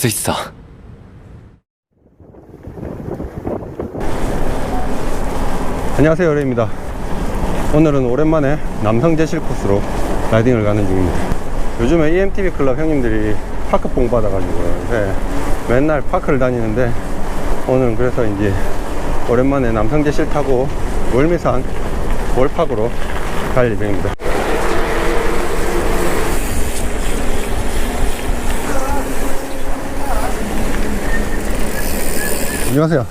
수 있어. 안녕하세요 여래입니다. 오늘은 오랜만에 남성 제실 코스로 라이딩을 가는 중입니다. 요즘에 EMTV 클럽 형님들이 파크뽕 받아가지고 그러는데 맨날 파크를 다니는데 오늘은 그래서 이제 오랜만에 남성 제실 타고 월미산 월팍으로 갈 예정입니다 안녕하세요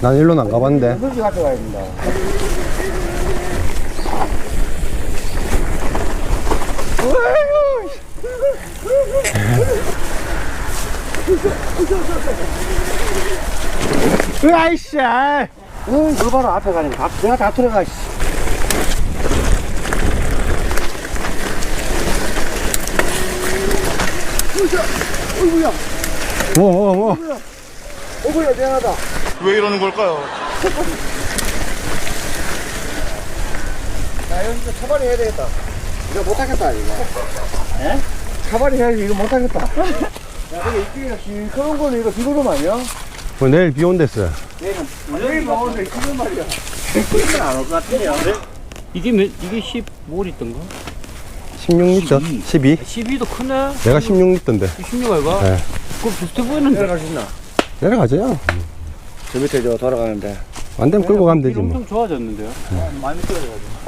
난 일로는 안 가봤는데 물기 가져가야 된다. 으아이씨 응, 물 바로 앞에 가니까 다, 내가 다 들어가. 씨. 어이구야, 뭐뭐뭐 어이구야, 미안하다. 왜 이러는 걸까요? 야, 여기서 차발이 해야 되겠다. 이거 못하겠다, 이거. 에? 차발이 해야지, 이거 못하겠다. 야, 근데 이쪽이가 시커먼 거는 이거 비구름 아니야? 뭐 내일 비 온댔어요 내일 나오는데 지금 말이야. 그건 안올 것 같은데요. 이게 몇, 이게 15리터인가? 16리터 12 12도 크네? 내가 16리터인데 16 알가? 네. 그거 비슷해 보이는데. 있나? 내려가죠 저 밑에 저 돌아가는데. 안 되면 끌고 가면 되지 길뭐 엄청 좋아졌는데요? 많이 떨어져가지고.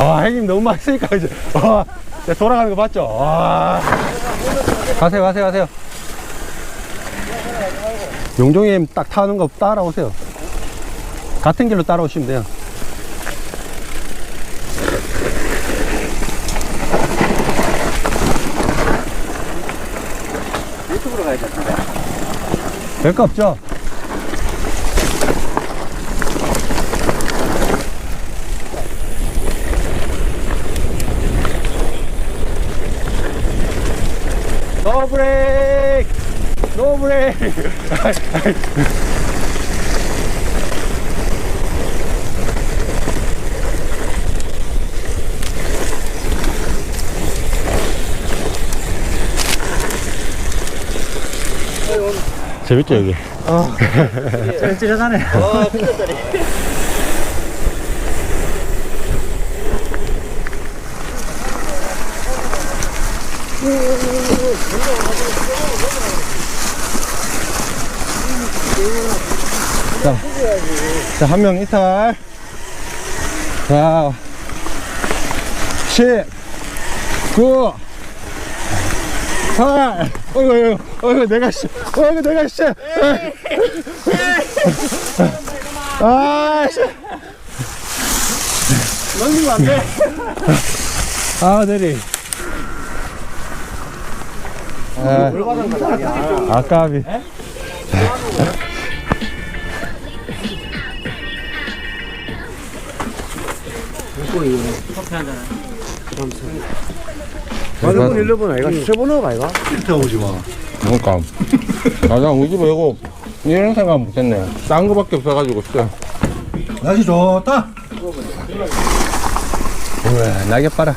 아, 형님 너무 쓰니까 이제 와, 이제 돌아가는 거 봤죠? 와. 가세요, 가세요, 가세요. 용종님 딱 타는 거 따라오세요. 같은 길로 따라오시면 돼요. 유튜브로 가야 되는데. 별거 없죠? 노 브레이크! 노 브레이크! 재밌죠, 여기? 찌릿하네. 자, 한 명 이탈. 자, 10, 9, 8, 어이구, 어이구, 어이구, 내가 씨, 어이구, 내가 씨. 아, 씨. 넘기면 안 돼. 아, 내리. 아, 물바닥 바닥이야. 아까비. 커피 한잔 맞은 1번 아이가? 수세번호 아이가? 그러니까. 가장 우리 집에 이거 이런 생각 못했네. 싼 거밖에 없어가지고, 진짜. 날씨 좋다. 우와, 낙엽 봐라.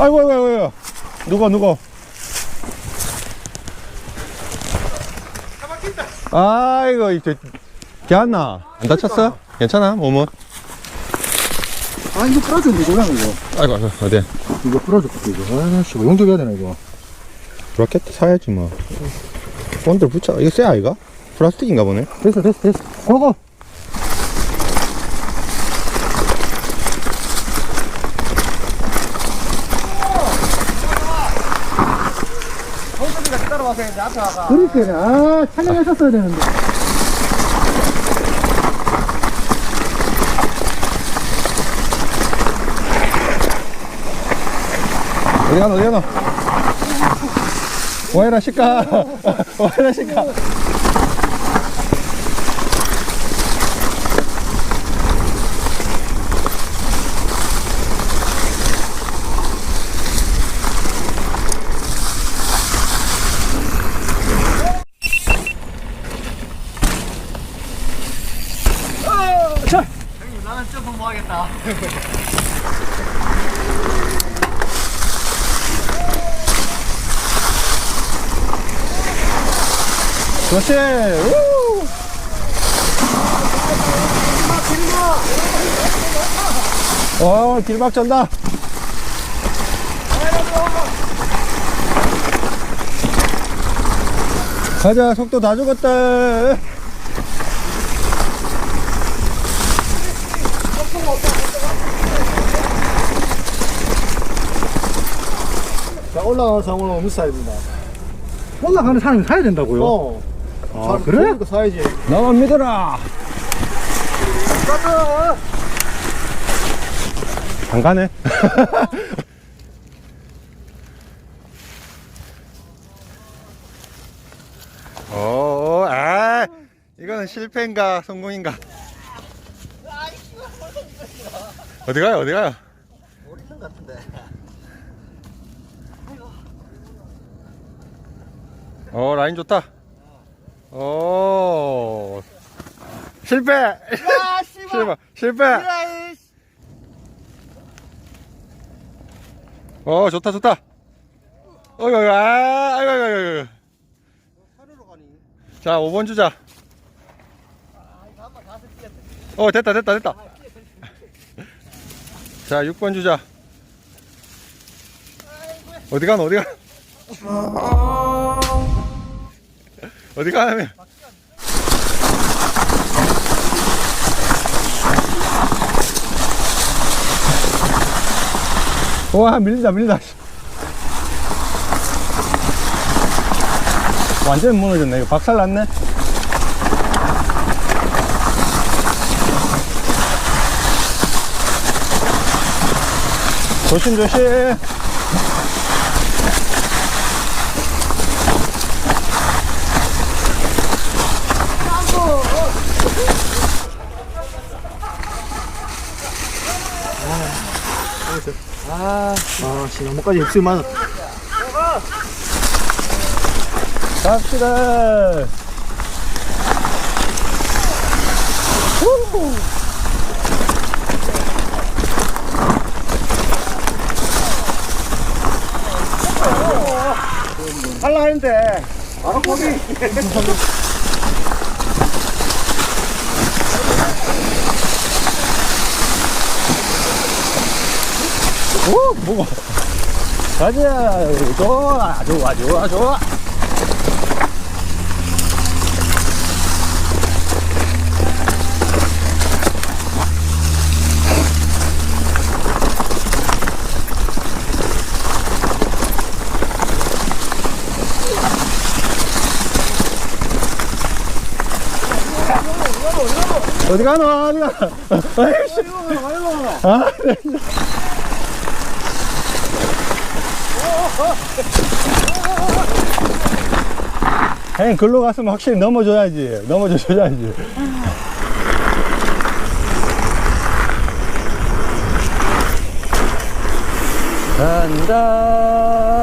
아이고, 아이고, 아이고. 누가, 누가? 아이고 이제 괜찮나? 안 다쳤어? 괜찮아 몸은? 아, 이거 풀어주면 되구나, 이거. 아이고 아이고 어디? 이거 풀어줘, 이거. 아, 씨, 용접해야 되나, 이거. 브라켓 사야지 뭐 본드 붙여 이거 쎄 아이가? 플라스틱인가 보네 됐어, 됐어, 됐어. 고고! 그러니까, 아, 촬영했었어야 되는데. 어디 가노 어디 가노. 와이라 시까 와이라 시까 나는 점프 뭐 하겠다. 그렇지? 우! 어 길막 전다. 가자 속도 다 죽었다 자, 올라가는 상으로 어느 사입니다. 올라가는 사람이 사야 된다고요? 어. 아, 그래? 거 사야지. 나만 믿어라 안 가네 오, 아, 이거는 실패인가 성공인가? 어디 가요? 어디 가요? 모르는 것 같은데. 어, 라인 좋다. 오, 실패. 아. 실패. 실패. 어, 좋다, 좋다. 어이구, 어이구, 아, 아이고, 아이고, 아이고. 자, 5번 주자. 어, 됐다, 됐다, 됐다. 자, 6번 주자. 어디 가노, 어디 가? 어디 가냐면. 와, 밀린다, 밀린다. 완전 무너졌네. 이거 박살 났네. 조심, 조심. 아, 씨, 나뭇가지 입술 맞았 갑시다. 후. 할라 했는데, 바로 거기. 오, 뭐가. 가자. 좋아, 좋아, 좋아, 좋아. 어디 가노? 어디 가? 아이씨. 아, 네. 형님 글로 갔으면 확실히 넘어줘야지 넘어줘야지 간다